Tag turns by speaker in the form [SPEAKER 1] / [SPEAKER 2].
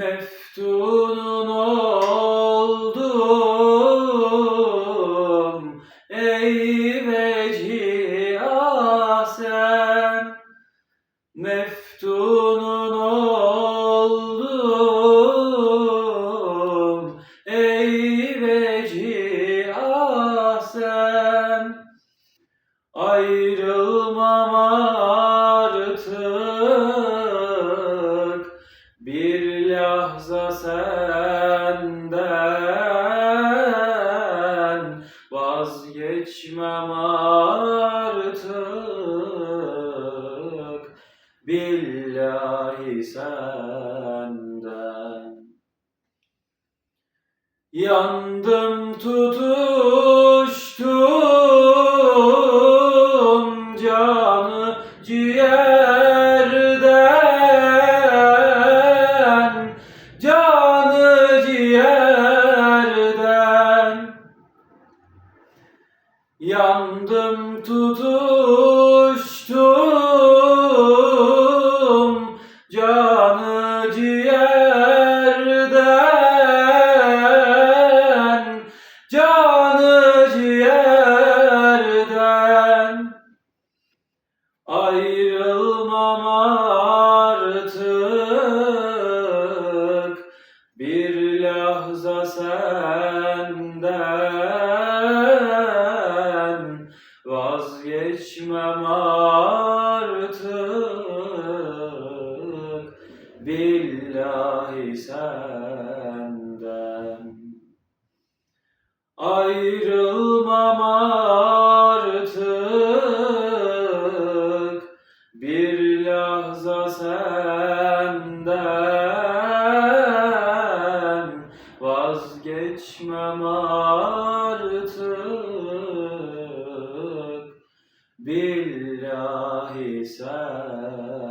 [SPEAKER 1] Meftunun oldum ey vecihi sen Meftunun oldum ey vecihi sen Ayrılmam bir lahza senden Vazgeçmem artık. Billahi senden. Yandım tutuştum canı ciğerden Yandım tutuştum. Canı ciğerden Canı ciğerden. Ayrılmam artık bir lahza senden Vazgeçmem artık. Billahi senden. Ayrılmam artık. Bir lahza senden. Vazgeçmem artık billahi senden